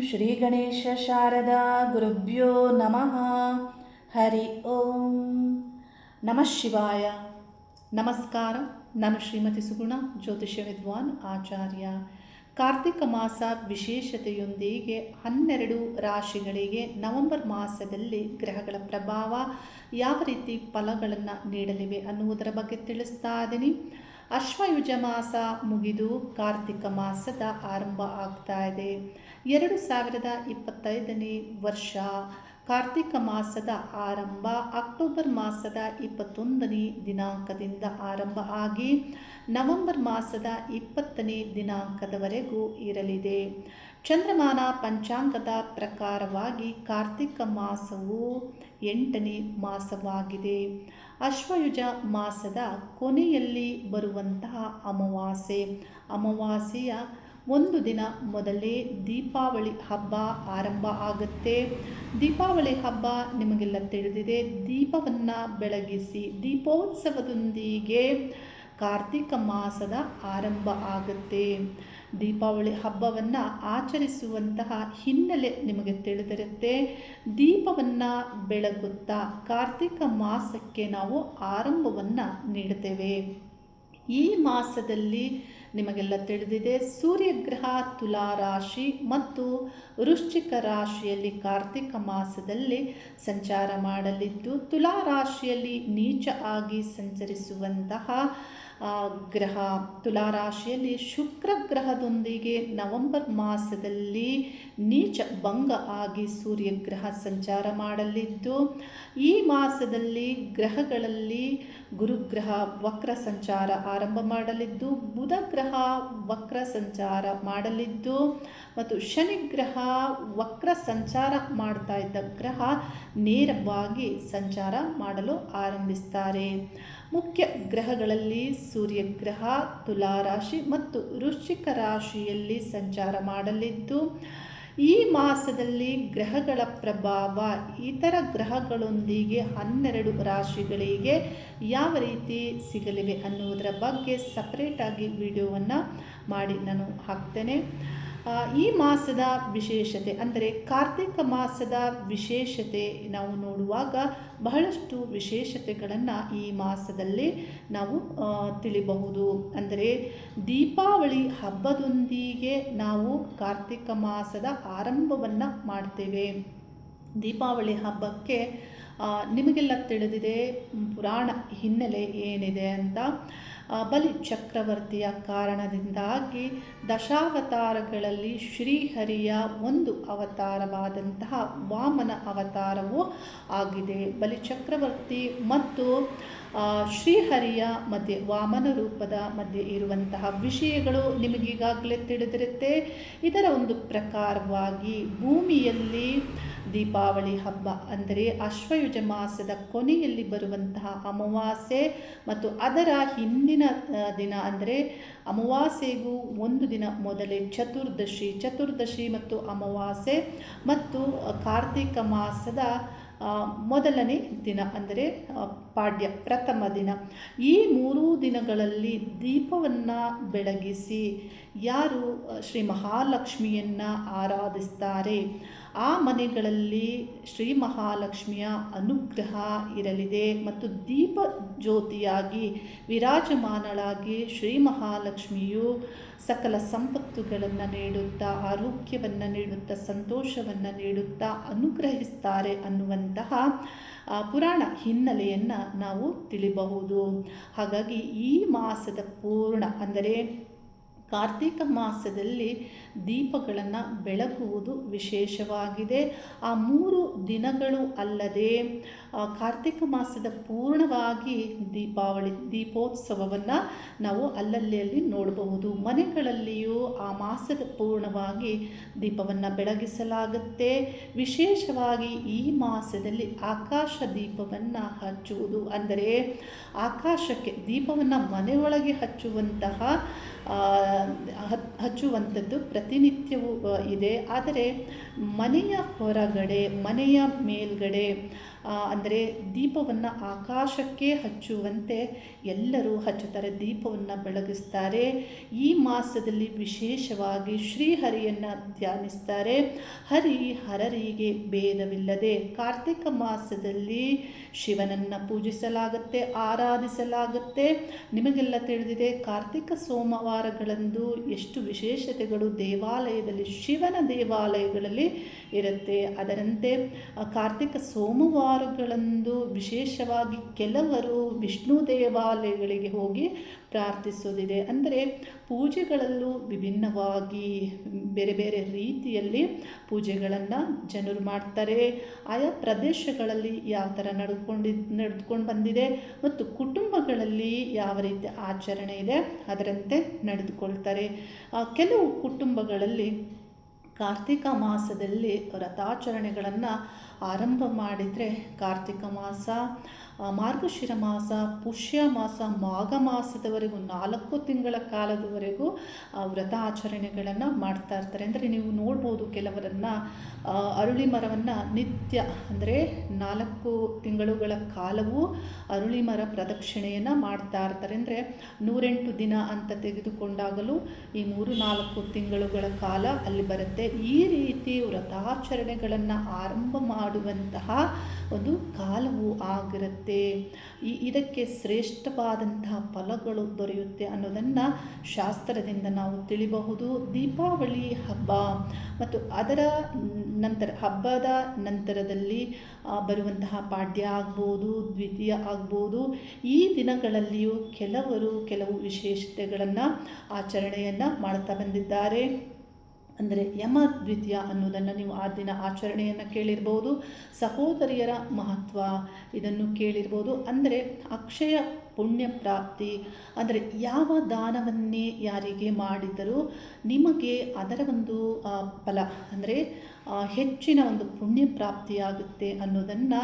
ಶ್ರೀ ಗಣೇಶ ಶಾರದಾ ಗುರುಭ್ಯೋ ನಮಃ. ಹರಿ ಓಂ. ನಮಃ ಶಿವಾಯ. ನಮಸ್ಕಾರ. ನಾನು ಶ್ರೀಮತಿ ಸುಗುಣ, ಜ್ಯೋತಿಷ್ಯ ವಿದ್ವಾನ್ ಆಚಾರ್ಯ. ಕಾರ್ತಿಕ ಮಾಸ ವಿಶೇಷತೆಯೊಂದಿಗೆ ಹನ್ನೆರಡು ರಾಶಿಗಳಿಗೆ ನವೆಂಬರ್ ಮಾಸದಲ್ಲಿ ಗ್ರಹಗಳ ಪ್ರಭಾವ ಯಾವ ರೀತಿ ಫಲಗಳನ್ನು ನೀಡಲಿವೆ ಅನ್ನುವುದರ ಬಗ್ಗೆ ತಿಳಿಸ್ತಾ ಇದ್ದೀನಿ. ಅಶ್ವಯುಜ ಮಾಸ ಮುಗಿದು ಕಾರ್ತಿಕ ಮಾಸದ ಆರಂಭ ಆಗ್ತಾ ಇದೆ. ಎರಡು ಸಾವಿರದ ಇಪ್ಪತ್ತೈದನೇ ವರ್ಷ ಕಾರ್ತಿಕ ಮಾಸದ ಆರಂಭ, ಅಕ್ಟೋಬರ್ ಮಾಸದ ಇಪ್ಪತ್ತೊಂದನೇ ದಿನಾಂಕದಿಂದ ಆರಂಭ ಆಗಿ ನವೆಂಬರ್ ಮಾಸದ ಇಪ್ಪತ್ತನೇ ದಿನಾಂಕದವರೆಗೂ ಇರಲಿದೆ. ಚಂದ್ರಮಾನ ಪಂಚಾಂಗದ ಪ್ರಕಾರವಾಗಿ ಕಾರ್ತಿಕ ಮಾಸವು ಎಂಟನೇ ಮಾಸವಾಗಿದೆ. ಅಶ್ವಯುಜ ಮಾಸದ ಕೊನೆಯಲ್ಲಿ ಬರುವಂತಹ ಅಮಾವಾಸ್ಯೆ. ಅಮಾವಾಸ್ಯೆಯ ಒಂದು ದಿನ ಮೊದಲೇ ದೀಪಾವಳಿ ಹಬ್ಬ ಆರಂಭ ಆಗುತ್ತೆ. ದೀಪಾವಳಿ ಹಬ್ಬ ನಿಮಗೆಲ್ಲ ತಿಳಿದಿದೆ. ದೀಪವನ್ನು ಬೆಳಗಿಸಿ ದೀಪೋತ್ಸವದೊಂದಿಗೆ ಕಾರ್ತಿಕ ಮಾಸದ ಆರಂಭ ಆಗುತ್ತೆ. ದೀಪಾವಳಿ ಹಬ್ಬವನ್ನು ಆಚರಿಸುವಂತಹ ಹಿನ್ನೆಲೆ ನಿಮಗೆ ತಿಳಿದಿರುತ್ತೆ. ದೀಪವನ್ನು ಬೆಳಗುತ್ತಾ ಕಾರ್ತಿಕ ಮಾಸಕ್ಕೆ ನಾವು ಆರಂಭವನ್ನು ನೀಡುತ್ತೇವೆ ಈ ಮಾಸದಲ್ಲಿ ನಿಮಗೆಲ್ಲ ತಿಳಿದಿದೆ. ಸೂರ್ಯಗ್ರಹ ತುಲಾ ರಾಶಿ ಮತ್ತು ವೃಶ್ಚಿಕ ರಾಶಿಯಲ್ಲಿ ಕಾರ್ತಿಕ ಮಾಸದಲ್ಲಿ ಸಂಚಾರ ಮಾಡಲಿದ್ದು ತುಲಾ ರಾಶಿಯಲ್ಲಿ ನೀಚ ಆಗಿ ಸಂಚರಿಸುವಂತಹ ಗ್ರಹ ತುಲಾರಾಶಿಯಲ್ಲಿ ಶುಕ್ರ ಗ್ರಹದೊಂದಿಗೆ ನವೆಂಬರ್ ಮಾಸದಲ್ಲಿ ನೀಚ ಭಂಗ ಆಗಿ ಸೂರ್ಯಗ್ರಹ ಸಂಚಾರ ಮಾಡಲಿದ್ದು, ಈ ಮಾಸದಲ್ಲಿ ಗ್ರಹಗಳಲ್ಲಿ ಗುರುಗ್ರಹ ವಕ್ರ ಸಂಚಾರ ಆರಂಭ ಮಾಡಲಿದ್ದು, ಬುಧ ಗ್ರಹ ವಕ್ರ ಸಂಚಾರ ಮಾಡಲಿದ್ದು ಮತ್ತು ಶನಿ ಗ್ರಹ ವಕ್ರ ಸಂಚಾರ ಮಾಡ್ತಾ ಇದ್ದ ಗ್ರಹ ನೇರವಾಗಿ ಸಂಚಾರ ಮಾಡಲು ಆರಂಭಿಸ್ತಾರೆ. ಮುಖ್ಯ ಗ್ರಹಗಳಲ್ಲಿ ಸೂರ್ಯಗ್ರಹ, ತುಲಾರಾಶಿ ಮತ್ತು ವೃಶ್ಚಿಕ ರಾಶಿಯಲ್ಲಿ ಸಂಚಾರ ಮಾಡಲಿದ್ದು, ಈ ಮಾಸದಲ್ಲಿ ಗ್ರಹಗಳ ಪ್ರಭಾವ ಇತರ ಗ್ರಹಗಳೊಂದಿಗೆ ಹನ್ನೆರಡು ರಾಶಿಗಳಿಗೆ ಯಾವ ರೀತಿ ಸಿಗಲಿವೆ ಅನ್ನುವುದರ ಬಗ್ಗೆ ಸಪ್ರೇಟಾಗಿ ವಿಡಿಯೋವನ್ನು ಮಾಡಿ ನಾನು ಹಾಕ್ತೇನೆ. ಈ ಮಾಸದ ವಿಶೇಷತೆ ಅಂದರೆ ಕಾರ್ತಿಕ ಮಾಸದ ವಿಶೇಷತೆ ನಾವು ನೋಡುವಾಗ ಬಹಳಷ್ಟು ವಿಶೇಷತೆಗಳನ್ನು ಈ ಮಾಸದಲ್ಲಿ ನಾವು ತಿಳಿಬಹುದು. ಅಂದರೆ ದೀಪಾವಳಿ ಹಬ್ಬದೊಂದಿಗೆ ನಾವು ಕಾರ್ತಿಕ ಮಾಸದ ಆರಂಭವನ್ನು ಮಾಡ್ತೇವೆ. ದೀಪಾವಳಿ ಹಬ್ಬಕ್ಕೆ ನಿಮಗೆಲ್ಲ ತಿಳಿದಿದೆ, ಪುರಾಣ ಹಿನ್ನೆಲೆ ಏನಿದೆ ಅಂತ. ಬಲಿ ಚಕ್ರವರ್ತಿಯ ಕಾರಣದಿಂದಾಗಿ ದಶಾವತಾರಗಳಲ್ಲಿ ಶ್ರೀಹರಿಯ ಒಂದು ಅವತಾರವಾದಂತಹ ವಾಮನ ಅವತಾರವು ಆಗಿದೆ. ಬಲಿ ಚಕ್ರವರ್ತಿ ಮತ್ತು ಶ್ರೀಹರಿಯ ಮಧ್ಯೆ, ವಾಮನ ರೂಪದ ಮಧ್ಯೆ ಇರುವಂತಹ ವಿಷಯಗಳು ನಿಮಗೀಗಾಗಲೇ ತಿಳಿದಿರುತ್ತೆ. ಇದರ ಒಂದು ಪ್ರಕಾರವಾಗಿ ಭೂಮಿಯಲ್ಲಿ ದೀಪಾವಳಿ ಹಬ್ಬ ಅಂದರೆ ಅಶ್ವಯುಜ ಮಾಸದ ಕೊನೆಯಲ್ಲಿ ಬರುವಂತಹ ಅಮಾವಾಸ್ಯೆ ಮತ್ತು ಅದರ ಹಿಂದಿನ ದಿನ ಅಂದರೆ ಅಮಾವಾಸ್ಯೆಗೂ ಒಂದು ದಿನ ಮೊದಲೇ ಚತುರ್ದಶಿ. ಚತುರ್ದಶಿ ಮತ್ತು ಅಮಾವಾಸ್ಯೆ ಮತ್ತು ಕಾರ್ತಿಕ ಮಾಸದ ಮೊದಲನೇ ದಿನ ಅಂದರೆ ಪಾಡ್ಯ ಪ್ರಥಮ ದಿನ. ಈ ಮೂರೂ ದಿನಗಳಲ್ಲಿ ದೀಪವನ್ನು ಬೆಳಗಿಸಿ ಯಾರು ಶ್ರೀ ಮಹಾಲಕ್ಷ್ಮಿಯನ್ನು ಆರಾಧಿಸ್ತಾರೆ, ಆ ಮನೆಗಳಲ್ಲಿ ಶ್ರೀ ಮಹಾಲಕ್ಷ್ಮಿಯ ಅನುಗ್ರಹ ಇರಲಿದೆ ಮತ್ತು ದೀಪ ಜ್ಯೋತಿಯಾಗಿ ವಿರಾಜಮಾನಳಾಗಿ ಶ್ರೀ ಮಹಾಲಕ್ಷ್ಮಿಯು ಸಕಲ ಸಂಪತ್ತುಗಳನ್ನು ನೀಡುತ್ತಾ, ಆರೋಗ್ಯವನ್ನು ನೀಡುತ್ತಾ, ಸಂತೋಷವನ್ನು ನೀಡುತ್ತಾ ಅನುಗ್ರಹಿಸ್ತಾರೆ ಅನ್ನುವಂತಹ ಪುರಾಣ ಹಿನ್ನೆಲೆಯನ್ನು ನಾವು ತಿಳಿಬಹುದು. ಹಾಗಾಗಿ ಈ ಮಾಸದ ಪೂರ್ಣ ಅಂದರೆ ಕಾರ್ತಿಕ ಮಾಸದಲ್ಲಿ ದೀಪಗಳನ್ನು ಬೆಳಗುವುದು ವಿಶೇಷವಾಗಿದೆ. ಆ ಮೂರು ದಿನಗಳು ಅಲ್ಲದೆ ಕಾರ್ತಿಕ ಮಾಸದ ಪೂರ್ಣವಾಗಿ ದೀಪಾವಳಿ, ದೀಪೋತ್ಸವವನ್ನು ನಾವು ಅಲ್ಲಲ್ಲಿ ಅಲ್ಲಿ ನೋಡಬಹುದು. ಮನೆಗಳಲ್ಲಿಯೂ ಆ ಮಾಸದ ಪೂರ್ಣವಾಗಿ ದೀಪವನ್ನು ಬೆಳಗಿಸಲಾಗುತ್ತೆ. ವಿಶೇಷವಾಗಿ ಈ ಮಾಸದಲ್ಲಿ ಆಕಾಶ ದೀಪವನ್ನು ಹಚ್ಚುವುದು ಅಂದರೆ, ಆಕಾಶಕ್ಕೆ ದೀಪವನ್ನು ಮನೆಯೊಳಗೆ ಹಚ್ಚುವಂತಹ ಹಚ್ಚುವಂಥದ್ದು ಪ್ರತಿನಿತ್ಯವೂ ಇದೆ. ಆದರೆ ಮನೆಯ ಹೊರಗಡೆ ಮನೆಯ ಮೇಲ್ಗಡೆ ಅಂದರೆ ದೀಪವನ್ನು ಆಕಾಶಕ್ಕೆ ಹಚ್ಚುವಂತೆ ಎಲ್ಲರೂ ಹಚ್ಚುತ್ತಾರೆ, ದೀಪವನ್ನು ಬೆಳಗಿಸ್ತಾರೆ. ಈ ಮಾಸದಲ್ಲಿ ವಿಶೇಷವಾಗಿ ಶ್ರೀಹರಿಯನ್ನು ಧ್ಯಾನಿಸ್ತಾರೆ. ಹರಿ ಹರರಿಗೆ ಭೇದವಿಲ್ಲದೆ ಕಾರ್ತಿಕ ಮಾಸದಲ್ಲಿ ಶಿವನನ್ನು ಪೂಜಿಸಲಾಗುತ್ತೆ, ಆರಾಧಿಸಲಾಗುತ್ತೆ. ನಿಮಗೆಲ್ಲ ತಿಳಿದಿದೆ, ಕಾರ್ತಿಕ ಸೋಮವಾರಗಳಂದು ಎಷ್ಟು ವಿಶೇಷತೆಗಳು ದೇವಾಲಯದಲ್ಲಿ, ಶಿವನ ದೇವಾಲಯಗಳಲ್ಲಿ ಇರುತ್ತೆ. ಅದರಂತೆ ಕಾರ್ತಿಕ ಕಾರ್ತಿಕ ಸೋಮವಾರಗಳಂದು ವಿಶೇಷವಾಗಿ ಕೆಲವರು ವಿಷ್ಣು ದೇವಾಲಯಗಳಿಗೆ ಹೋಗಿ ಪ್ರಾರ್ಥಿಸೋದಿದೆ ಅಂದರೆ ಪೂಜೆಗಳಲ್ಲೂ ವಿಭಿನ್ನವಾಗಿ ಬೇರೆ ಬೇರೆ ರೀತಿಯಲ್ಲಿ ಪೂಜೆಗಳನ್ನು ಜನರು ಮಾಡ್ತಾರೆ. ಆಯಾ ಪ್ರದೇಶಗಳಲ್ಲಿ ಯಾವ ಥರ ನಡೆದುಕೊಂಡಿ ನಡೆದುಕೊಂಡು ಬಂದಿದೆ ಮತ್ತು ಕುಟುಂಬಗಳಲ್ಲಿ ಯಾವ ರೀತಿ ಆಚರಣೆ ಇದೆ ಅದರಂತೆ ನಡೆದುಕೊಳ್ತಾರೆ. ಕೆಲವು ಕುಟುಂಬಗಳಲ್ಲಿ ಕಾರ್ತಿಕ ಮಾಸದಲ್ಲಿ ವ್ರತಾಚರಣೆಗಳನ್ನು ಆರಂಭ ಮಾಡಿದರೆ ಕಾರ್ತಿಕ ಮಾಸ ಮಾರ್ಗಶಿರ ಮಾಸ, ಪುಷ್ಯ ಮಾಸ, ಮಾಘ ಮಾಸದವರೆಗೂ, ನಾಲ್ಕು ತಿಂಗಳ ಕಾಲದವರೆಗೂ ವ್ರತ ಆಚರಣೆಗಳನ್ನು ಮಾಡ್ತಾ ಇರ್ತಾರೆ. ಅಂದರೆ ನೀವು ನೋಡ್ಬೋದು ಕೆಲವರನ್ನು ಅರುಳಿ ಮರವನ್ನು ನಿತ್ಯ, ಅಂದರೆ ನಾಲ್ಕು ತಿಂಗಳುಗಳ ಕಾಲವೂ ಅರುಳಿ ಮರ ಪ್ರದಕ್ಷಿಣೆಯನ್ನು ಮಾಡ್ತಾ ಇರ್ತಾರೆ. ಅಂದರೆ ನೂರೆಂಟು ದಿನ ಅಂತ ತೆಗೆದುಕೊಂಡಾಗಲೂ ಈ ಮೂರು, ನಾಲ್ಕು ತಿಂಗಳುಗಳ ಕಾಲ ಅಲ್ಲಿ ಬರುತ್ತೆ. ಈ ರೀತಿ ವ್ರತಾಚರಣೆಗಳನ್ನು ಆರಂಭ ಮಾಡುವಂತಹ ಒಂದು ಕಾಲವು ಆಗಿರುತ್ತೆ. ಈ ಇದಕ್ಕೆ ಶ್ರೇಷ್ಠವಾದಂತಹ ಫಲಗಳು ದೊರೆಯುತ್ತೆ ಅನ್ನೋದನ್ನು ಶಾಸ್ತ್ರದಿಂದ ನಾವು ತಿಳಿಬಹುದು. ದೀಪಾವಳಿ ಹಬ್ಬ ಮತ್ತು ಅದರ ನಂತರ, ಹಬ್ಬದ ನಂತರದಲ್ಲಿ ಬರುವಂತಹ ಪಾಡ್ಯ ಆಗ್ಬೋದು, ದ್ವಿತೀಯ ಆಗ್ಬೋದು, ಈ ದಿನಗಳಲ್ಲಿಯೂ ಕೆಲವರು ಕೆಲವು ವಿಶೇಷತೆಗಳನ್ನು ಆಚರಣೆಯನ್ನು ಮಾಡ್ತಾ ಬಂದಿದ್ದಾರೆ. ಅಂದರೆ ಯಮ ದ್ವಿತೀಯ ಅನ್ನೋದನ್ನು ನೀವು ಆ ದಿನ ಆಚರಣೆಯನ್ನು ಕೇಳಿರ್ಬೋದು. ಸಹೋದರಿಯರ ಮಹತ್ವ ಇದನ್ನು ಕೇಳಿರ್ಬೋದು. ಅಂದರೆ ಅಕ್ಷಯ ಪುಣ್ಯ ಪ್ರಾಪ್ತಿ, ಅಂದರೆ ಯಾವ ದಾನವನ್ನೇ ಯಾರಿಗೆ ಮಾಡಿದರೂ ನಿಮಗೆ ಅದರ ಒಂದು ಫಲ, ಅಂದರೆ ಹೆಚ್ಚಿನ ಒಂದು ಪುಣ್ಯ ಪ್ರಾಪ್ತಿಯಾಗುತ್ತೆ ಅನ್ನೋದನ್ನು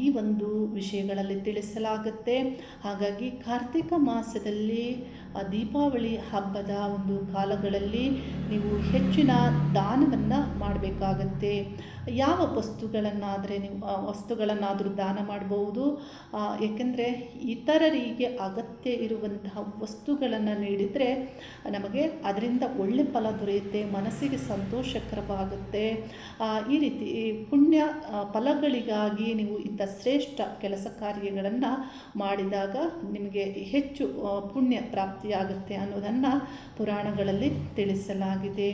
ಈ ಒಂದು ವಿಷಯಗಳಲ್ಲಿ ತಿಳಿಸಲಾಗುತ್ತೆ. ಹಾಗಾಗಿ ಕಾರ್ತಿಕ ಮಾಸದಲ್ಲಿ ದೀಪಾವಳಿ ಹಬ್ಬದ ಒಂದು ಕಾಲಗಳಲ್ಲಿ ನೀವು ಹೆಚ್ಚಿನ ದಾನವನ್ನು ಮಾಡಬೇಕಾಗತ್ತೆ. ಯಾವ ವಸ್ತುಗಳನ್ನಾದರೆ ನೀವು ವಸ್ತುಗಳನ್ನಾದರೂ ದಾನ ಮಾಡಬಹುದು. ಏಕೆಂದರೆ ಇತರರಿಗೆ ಅಗತ್ಯ ಇರುವಂತಹ ವಸ್ತುಗಳನ್ನು ನೀಡಿದರೆ ನಮಗೆ ಅದರಿಂದ ಒಳ್ಳೆ ಫಲ ದೊರೆಯುತ್ತೆ, ಮನಸ್ಸಿಗೆ ಸಂತೋಷಕರವಾಗುತ್ತೆ. ಈ ರೀತಿ ಪುಣ್ಯ ಫಲಗಳಿಗಾಗಿ ನೀವು ಇಂಥ ಶ್ರೇಷ್ಠ ಕೆಲಸ ಕಾರ್ಯಗಳನ್ನು ಮಾಡಿದಾಗ ನಿಮಗೆ ಹೆಚ್ಚು ಪುಣ್ಯ ಪುಣ್ಯ ಪ್ರಾಪ್ತಿಯಾಗುತ್ತೆ ಅನ್ನೋದನ್ನು ಪುರಾಣಗಳಲ್ಲಿ ತಿಳಿಸಲಾಗಿದೆ.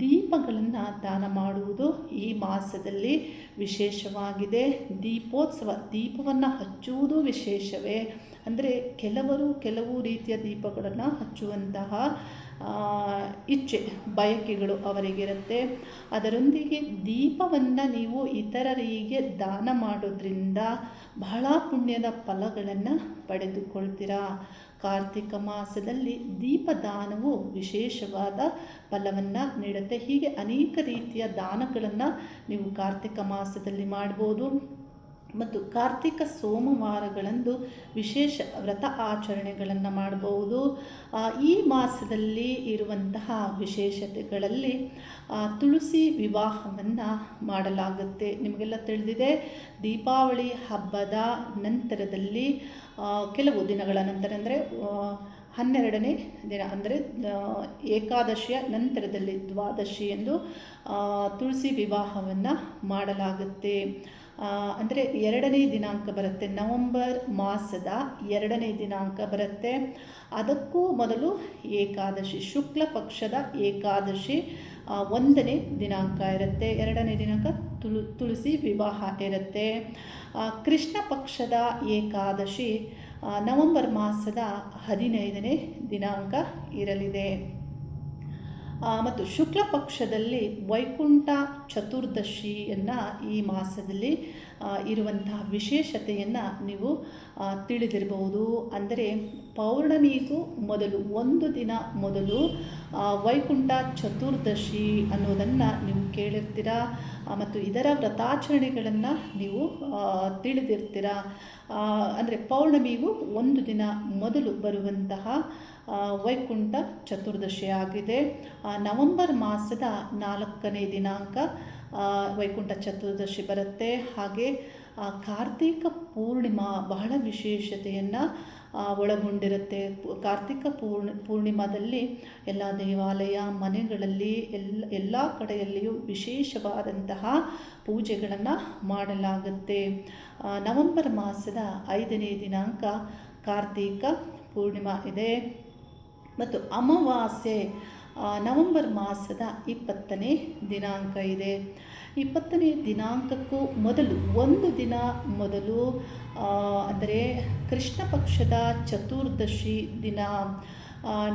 ದೀಪಗಳನ್ನು ದಾನ ಮಾಡುವುದು ಈ ಮಾಸದಲ್ಲಿ ವಿಶೇಷವಾಗಿದೆ. ದೀಪೋತ್ಸವ, ದೀಪವನ್ನು ಹಚ್ಚುವುದು ವಿಶೇಷವೇ. ಅಂದರೆ ಕೆಲವರು ಕೆಲವು ರೀತಿಯ ದೀಪಗಳನ್ನು ಹಚ್ಚುವಂತಹ ಇಚ್ಛೆ, ಬಯಕೆಗಳು ಅವರಿಗಿರುತ್ತೆ. ಅದರೊಂದಿಗೆ ದೀಪವನ್ನು ನೀವು ಇತರರಿಗೆ ದಾನ ಮಾಡೋದ್ರಿಂದ ಬಹಳ ಪುಣ್ಯದ ಫಲಗಳನ್ನು ಪಡೆದುಕೊಳ್ತೀರಾ. ಕಾರ್ತಿಕ ಮಾಸದಲ್ಲಿ ದೀಪದಾನವು ವಿಶೇಷವಾದ ಫಲವನ್ನು ನೀಡುತ್ತೆ. ಹೀಗೆ ಅನೇಕ ರೀತಿಯ ದಾನಗಳನ್ನು ನೀವು ಕಾರ್ತಿಕ ಮಾಸದಲ್ಲಿ ಮಾಡ್ಬೋದು. ಮತ್ತು ಕಾರ್ತಿಕ ಸೋಮವಾರಗಳಂದು ವಿಶೇಷ ವ್ರತ ಆಚರಣೆಗಳನ್ನು ಮಾಡಬಹುದು ಈ ಮಾಸದಲ್ಲಿ ಇರುವಂತಹ ವಿಶೇಷತೆಗಳಲ್ಲಿ ತುಳಸಿ ವಿವಾಹವನ್ನು ಮಾಡಲಾಗುತ್ತೆ. ನಿಮಗೆಲ್ಲ ತಿಳಿದಿದೆ, ದೀಪಾವಳಿ ಹಬ್ಬದ ನಂತರದಲ್ಲಿ ಕೆಲವು ದಿನಗಳ ನಂತರ ಅಂದರೆ ಹನ್ನೆರಡನೇ ದಿನ ಅಂದರೆ ಏಕಾದಶಿಯ ನಂತರದಲ್ಲಿ ದ್ವಾದಶಿ ಎಂದು ತುಳಸಿ ವಿವಾಹವನ್ನು ಮಾಡಲಾಗುತ್ತೆ. ಅಂದರೆ ಎರಡನೇ ದಿನಾಂಕ ಬರುತ್ತೆ ನವಂಬರ್ ಮಾಸದ ಎರಡನೇ ದಿನಾಂಕ ಬರುತ್ತೆ. ಅದಕ್ಕೂ ಮೊದಲು ಏಕಾದಶಿ, ಶುಕ್ಲ ಪಕ್ಷದ ಏಕಾದಶಿ ಒಂದನೇ ದಿನಾಂಕ ಇರುತ್ತೆ. ಎರಡನೇ ದಿನಾಂಕ ತುಳು, ತುಳಸಿ ವಿವಾಹ ಇರುತ್ತೆ. ಕೃಷ್ಣ ಪಕ್ಷದ ಏಕಾದಶಿ ನವಂಬರ್ ಮಾಸದ ಹದಿನೈದನೇ ದಿನಾಂಕ ಇರಲಿದೆ. ಮತ್ತು ಶುಕ್ಲ ಪಕ್ಷದಲ್ಲಿ ವೈಕುಂಠ ಚತುರ್ದಶಿಯನ್ನು ಈ ಮಾಸದಲ್ಲಿ ಇರುವಂತಹ ವಿಶೇಷತೆಯನ್ನು ನೀವು ತಿಳಿದಿರಬಹುದು. ಅಂದರೆ ಪೌರ್ಣಮಿಗೂ ಮೊದಲು, ಒಂದು ದಿನ ಮೊದಲು ವೈಕುಂಠ ಚತುರ್ದಶಿ ಅನ್ನೋದನ್ನು ನೀವು ಕೇಳಿರ್ತೀರ? ಮತ್ತು ಇದರ ವ್ರತಾಚರಣೆಗಳನ್ನು ನೀವು ತಿಳಿದಿರ್ತೀರ? ಅಂದರೆ ಪೌರ್ಣಮಿಗೂ ಒಂದು ದಿನ ಮೊದಲು ಬರುವಂತಹ ವೈಕುಂಠ ಚತುರ್ದಶಿ ಆಗಿದೆ. ನವಂಬರ್ ಮಾಸದ ನಾಲ್ಕನೇ ದಿನಾಂಕ ವೈಕುಂಠ ಚತುರ್ದಶಿ ಬರುತ್ತೆ. ಹಾಗೆ ಕಾರ್ತಿಕ ಪೂರ್ಣಿಮಾ ಬಹಳ ವಿಶೇಷತೆಯನ್ನು ಒಳಗೊಂಡಿರುತ್ತೆ. ಕಾರ್ತಿಕ ಪೂರ್ಣಿ, ಪೂರ್ಣಿಮಾದಲ್ಲಿ ಎಲ್ಲ ದೇವಾಲಯ, ಮನೆಗಳಲ್ಲಿ ಎಲ್ಲ ಎಲ್ಲ ಕಡೆಯಲ್ಲಿಯೂ ವಿಶೇಷವಾದಂತಹ ಪೂಜೆಗಳನ್ನು ಮಾಡಲಾಗುತ್ತೆ. ನವೆಂಬರ್ ಮಾಸದ ಐದನೇ ದಿನಾಂಕ ಕಾರ್ತೀಕ ಪೂರ್ಣಿಮಾ ಇದೆ. ಮತ್ತು ಅಮಾವಾಸ್ಯೆ ನವಂಬರ್ ಮಾಸದ ಇಪ್ಪತ್ತನೇ ದಿನಾಂಕ ಇದೆ. ಇಪ್ಪತ್ತನೇ ದಿನಾಂಕಕ್ಕೂ ಮೊದಲು, ಒಂದು ದಿನ ಮೊದಲು ಅಂದರೆ ಕೃಷ್ಣ ಪಕ್ಷದ ಚತುರ್ದಶಿ ದಿನ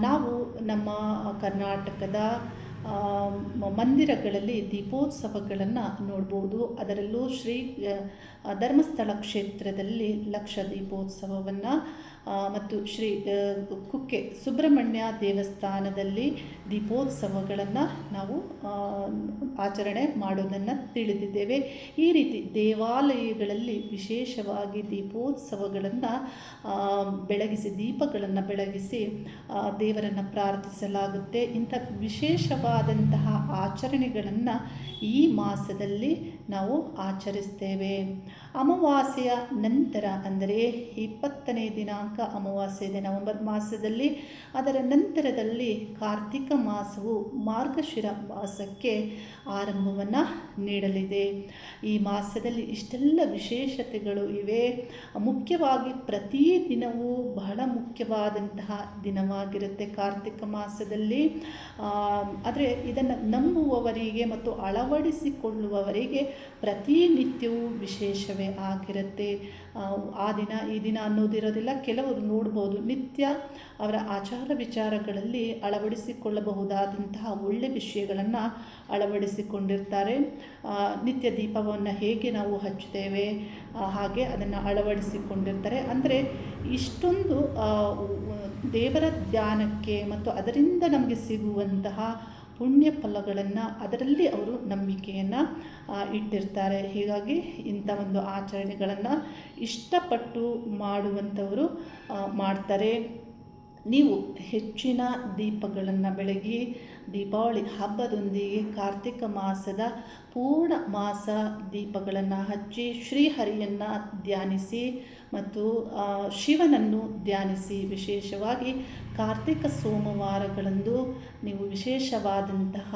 ನಾವು ನಮ್ಮ ಕರ್ನಾಟಕದ ಮಂದಿರಗಳಲ್ಲಿ ದೀಪೋತ್ಸವಗಳನ್ನು ನೋಡ್ಬೋದು. ಅದರಲ್ಲೂ ಶ್ರೀ ಧರ್ಮಸ್ಥಳ ಕ್ಷೇತ್ರದಲ್ಲಿ ಲಕ್ಷ ದೀಪೋತ್ಸವವನ್ನು ಮತ್ತು ಶ್ರೀ ಕುಕ್ಕೆ ಸುಬ್ರಹ್ಮಣ್ಯ ದೇವಸ್ಥಾನದಲ್ಲಿ ದೀಪೋತ್ಸವಗಳನ್ನು ನಾವು ಆಚರಣೆ ಮಾಡೋದನ್ನು ತಿಳಿದಿದ್ದೇವೆ. ಈ ರೀತಿ ದೇವಾಲಯಗಳಲ್ಲಿ ವಿಶೇಷವಾಗಿ ದೀಪೋತ್ಸವಗಳನ್ನು ಬೆಳಗಿಸಿ, ದೀಪಗಳನ್ನು ಬೆಳಗಿಸಿ ದೇವರನ್ನು ಪ್ರಾರ್ಥಿಸಲಾಗುತ್ತೆ. ಇಂಥ ವಿಶೇಷವಾದಂತಹ ಆಚರಣೆಗಳನ್ನು ಈ ಮಾಸದಲ್ಲಿ ನಾವು ಆಚರಿಸ್ತೇವೆ. ಅಮಾವಾಸ್ಯೆಯ ನಂತರ ಅಂದರೆ ಇಪ್ಪತ್ತನೇ ದಿನಾಂಕ ಅಮಾವಾಸ್ಯೆ ಇದೆ ನವೆಂಬರ್ ಮಾಸದಲ್ಲಿ, ಅದರ ನಂತರದಲ್ಲಿ ಕಾರ್ತಿಕ ಮಾಸವು ಮಾರ್ಗಶಿರ ಮಾಸಕ್ಕೆ ಆರಂಭವನ್ನು ನೀಡಲಿದೆ. ಈ ಮಾಸದಲ್ಲಿ ಇಷ್ಟೆಲ್ಲ ವಿಶೇಷತೆಗಳು ಇವೆ. ಮುಖ್ಯವಾಗಿ ಪ್ರತಿ ದಿನವೂ ಬಹಳ ಮುಖ್ಯವಾದಂತಹ ದಿನವಾಗಿರುತ್ತೆ ಕಾರ್ತಿಕ ಮಾಸದಲ್ಲಿ. ಆದರೆ ಇದನ್ನು ನಂಬುವವರಿಗೆ ಮತ್ತು ಅಳವಡಿಸಿಕೊಳ್ಳುವವರಿಗೆ ಪ್ರತಿನಿತ್ಯವೂ ವಿಶೇಷವೇ ಆಗಿರುತ್ತೆ. ಆ, ದಿನ ಈ ದಿನ ಅನ್ನೋದಿರೋದಿಲ್ಲ ಕೆಲವರು ನೋಡ್ಬೋದು. ನಿತ್ಯ ಅವರ ಆಚಾರ ವಿಚಾರಗಳಲ್ಲಿ ಅಳವಡಿಸಿಕೊಳ್ಳಬಹುದಾದಂತಹ ಒಳ್ಳೆ ವಿಷಯಗಳನ್ನು ಅಳವಡಿಸಿಕೊಂಡಿರ್ತಾರೆ. ನಿತ್ಯ ದೀಪವನ್ನು ಹೇಗೆ ನಾವು ಹಚ್ಚುತ್ತೇವೆ ಹಾಗೆ ಅದನ್ನು ಅಳವಡಿಸಿಕೊಂಡಿರ್ತಾರೆ. ಅಂದರೆ ಇಷ್ಟೊಂದು ದೇವರ ಧ್ಯಾನಕ್ಕೆ ಮತ್ತು ಅದರಿಂದ ನಮಗೆ ಸಿಗುವಂತಹ ಪುಣ್ಯ ಫಲಗಳನ್ನು ಅದರಲ್ಲಿ ಅವರು ನಂಬಿಕೆಯನ್ನು ಇಟ್ಟಿರ್ತಾರೆ. ಹೀಗಾಗಿ ಇಂಥ ಒಂದು ಆಚರಣೆಗಳನ್ನು ಇಷ್ಟಪಟ್ಟು ಮಾಡುವಂಥವರು ಮಾಡ್ತಾರೆ. ನೀವು ಹೆಚ್ಚಿನ ದೀಪಗಳನ್ನು ಬೆಳಗಿ, ದೀಪಾವಳಿ ಹಬ್ಬದೊಂದಿಗೆ ಕಾರ್ತಿಕ ಮಾಸದ ಪೂರ್ಣ ಮಾಸ ದೀಪಗಳನ್ನು ಹಚ್ಚಿ, ಶ್ರೀಹರಿಯನ್ನು ಧ್ಯಾನಿಸಿ ಮತ್ತು ಶಿವನನ್ನು ಧ್ಯಾನಿಸಿ ವಿಶೇಷವಾಗಿ ಕಾರ್ತಿಕ ಸೋಮವಾರಗಳಂದು ನೀವು ವಿಶೇಷವಾದಂತಹ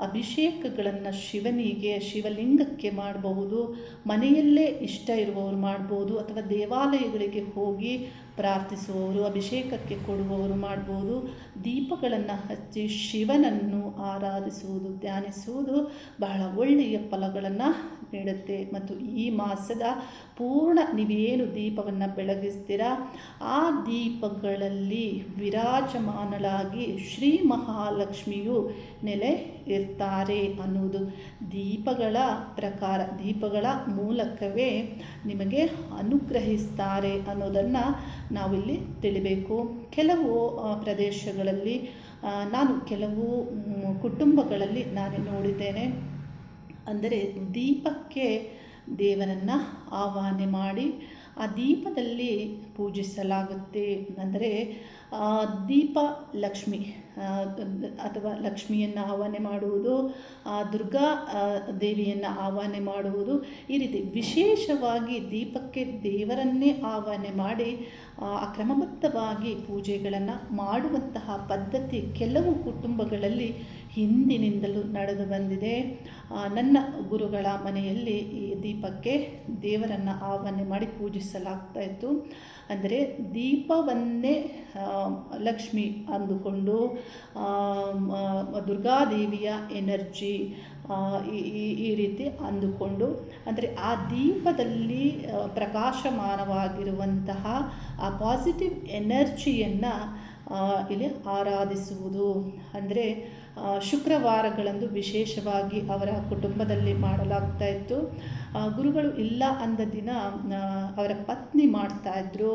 ಅಭಿಷೇಕಗಳನ್ನು ಶಿವನಿಗೆ, ಶಿವಲಿಂಗಕ್ಕೆ ಮಾಡಬಹುದು, ಮನೆಯಲ್ಲೇ ಇಷ್ಟ ಇರುವವರು ಮಾಡ್ಬೋದು, ಅಥವಾ ದೇವಾಲಯಗಳಿಗೆ ಹೋಗಿ ಪ್ರಾರ್ಥಿಸುವವರು, ಅಭಿಷೇಕಕ್ಕೆ ಕೊಡುವವರು ಮಾಡ್ಬೋದು. ದೀಪಗಳನ್ನು ಹಚ್ಚಿ ಶಿವನನ್ನು ಆರಾಧಿಸುವುದು, ಧ್ಯಾನಿಸುವುದು ಬಹಳ ಒಳ್ಳೆಯ ಫಲಗಳನ್ನು ನೀಡುತ್ತೆ. ಮತ್ತು ಈ ಮಾಸದ ಪೂರ್ಣ ನೀವೇನು ದೀಪವನ್ನು ಬೆಳಗಿಸ್ತೀರಾ? ಆ ದೀಪಗಳಲ್ಲಿ ವಿರಾಜಮಾನಳಾಗಿ ಶ್ರೀ ಮಹಾಲಕ್ಷ್ಮಿಯು ನೆಲೆ ಇರ್ತಾರೆ ಅನ್ನುವುದು. ದೀಪಗಳ ಪ್ರಕಾರ, ದೀಪಗಳ ಮೂಲಕವೇ ನಿಮಗೆ ಅನುಗ್ರಹಿಸ್ತಾರೆ ಅನ್ನೋದನ್ನು ನಾವಿಲ್ಲಿ ತಿಳಿಬೇಕು. ಕೆಲವು ಪ್ರದೇಶಗಳಲ್ಲಿ ನಾನು ಕೆಲವು ಕುಟುಂಬಗಳಲ್ಲಿ ನಾನು ನೋಡಿದ್ದೇನೆ. ಅಂದರೆ ದೀಪಕ್ಕೆ ದೇವರನ್ನು ಆವಾಹನೆ ಮಾಡಿ ಆ ದೀಪದಲ್ಲಿ ಪೂಜಿಸಲಾಗುತ್ತೆ ಅಂದರೆ ದೀಪ ಲಕ್ಷ್ಮಿ ಅಥವಾ ಲಕ್ಷ್ಮಿಯನ್ನು ಆಹ್ವಾನೆ ಮಾಡುವುದು ದುರ್ಗಾ ದೇವಿಯನ್ನು ಆಹ್ವಾನೆ ಮಾಡುವುದು ಈ ರೀತಿ ವಿಶೇಷವಾಗಿ ದೀಪಕ್ಕೆ ದೇವರನ್ನೇ ಆಹ್ವಾನೆ ಮಾಡಿ ಆ, ಕ್ರಮಬದ್ಧವಾಗಿ ಪೂಜೆಗಳನ್ನು ಮಾಡುವಂತಹ ಪದ್ಧತಿ ಕೆಲವು ಕುಟುಂಬಗಳಲ್ಲಿ ಹಿಂದಿನಿಂದಲೂ ನಡೆದು ಬಂದಿದೆ. ನನ್ನ ಗುರುಗಳ ಮನೆಯಲ್ಲಿ ಈ ದೀಪಕ್ಕೆ ದೇವರನ್ನು ಆಹ್ವಾನೆ ಮಾಡಿ ಪೂಜಿಸಲಾಗ್ತಾ ಇತ್ತು. ಅಂದರೆ ದೀಪವನ್ನೇ ಲಕ್ಷ್ಮಿ ಅಂದುಕೊಂಡು ದುರ್ಗಾದೇವಿಯ ಎನರ್ಜಿ ಈ ಈ- ರೀತಿ ಅಂದುಕೊಂಡು ಅಂದರೆ ಆ ದೀಪದಲ್ಲಿ ಪ್ರಕಾಶಮಾನವಾಗಿರುವಂತಹ ಆ ಪಾಸಿಟಿವ್ ಎನರ್ಜಿಯನ್ನು ಇಲ್ಲಿ ಆರಾಧಿಸುವುದು. ಅಂದರೆ ಶುಕ್ರವಾರಗಳಂದು ವಿಶೇಷವಾಗಿ ಅವರ ಕುಟುಂಬದಲ್ಲಿ ಮಾಡಲಾಗ್ತಾ ಇತ್ತು. ಗುರುಗಳು ಇಲ್ಲ ಅಂದ ದಿನ ಅವರ ಪತ್ನಿ ಮಾಡ್ತಾಯಿದ್ರು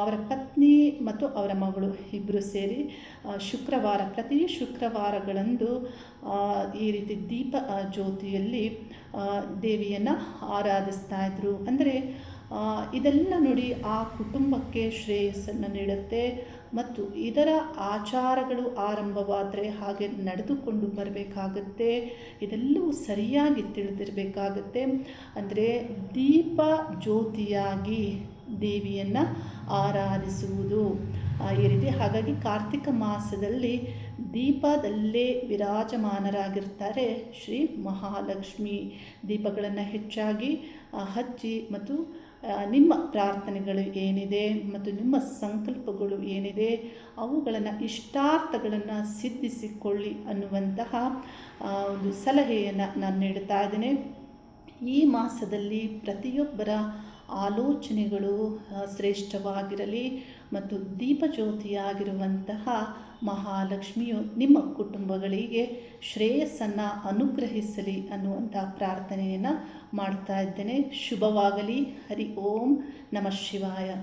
ಅವರ ಪತ್ನಿ ಮತ್ತು ಅವರ ಮಗಳು ಇಬ್ಬರು ಸೇರಿ ಶುಕ್ರವಾರ, ಪ್ರತಿ ಶುಕ್ರವಾರಗಳಂದು ಈ ರೀತಿ ದೀಪ ಜ್ಯೋತಿಯಲ್ಲಿ ದೇವಿಯನ್ನು ಆರಾಧಿಸ್ತಾ ಇದ್ರು. ಅಂದರೆ ಇದೆಲ್ಲ ನೋಡಿ ಆ ಕುಟುಂಬಕ್ಕೆ ಶ್ರೇಯಸ್ಸನ್ನು ನೀಡುತ್ತೆ. ಮತ್ತು ಇದರ ಆಚಾರಗಳು ಆರಂಭವಾದರೆ ಹಾಗೆ ನಡೆದುಕೊಂಡು ಬರಬೇಕಾಗತ್ತೆ. ಇದೆಲ್ಲವೂ ಸರಿಯಾಗಿ ತಿಳಿದಿರಬೇಕಾಗತ್ತೆ. ಅಂದರೆ ದೀಪ ಜ್ಯೋತಿಯಾಗಿ ದೇವಿಯನ್ನು ಆರಾಧಿಸುವುದು ಈ ರೀತಿ. ಹಾಗಾಗಿ ಕಾರ್ತಿಕ ಮಾಸದಲ್ಲಿ ದೀಪದಲ್ಲೇ ವಿರಾಜಮಾನರಾಗಿರ್ತಾರೆ ಶ್ರೀ ಮಹಾಲಕ್ಷ್ಮಿ. ದೀಪಗಳನ್ನು ಹೆಚ್ಚಾಗಿ ಹಚ್ಚಿ ಮತ್ತು ನಿಮ್ಮ ಪ್ರಾರ್ಥನೆಗಳು ಏನಿದೆ ಮತ್ತು ನಿಮ್ಮ ಸಂಕಲ್ಪಗಳು ಏನಿದೆ, ಅವುಗಳನ್ನು ಇಷ್ಟಾರ್ಥಗಳನ್ನು ಸಿದ್ಧಿಸಿಕೊಳ್ಳಿ ಅನ್ನುವಂತಹ ಒಂದು ಸಲಹೆಯನ್ನು ನಾನು ನೀಡುತ್ತಾ ಇದ್ದೇನೆ. ಈ ಮಾಸದಲ್ಲಿ ಪ್ರತಿಯೊಬ್ಬರ ಆಲೋಚನೆಗಳು ಶ್ರೇಷ್ಠವಾಗಿರಲಿ ಮತ್ತು ದೀಪಜ್ಯೋತಿಯಾಗಿರುವಂತಹ ಮಹಾಲಕ್ಷ್ಮಿಯು ನಿಮ್ಮ ಕುಟುಂಬಗಳಿಗೆ ಶ್ರೇಯಸ್ಸನ್ನು ಅನುಗ್ರಹಿಸಲಿ ಅನ್ನುವಂಥ ಪ್ರಾರ್ಥನೆಯನ್ನು ಮಾಡ್ತಾ ಇದ್ದೇನೆ. ಶುಭವಾಗಲಿ. ಹರಿ ಓಂ. ನಮಃ ಶಿವಾಯ.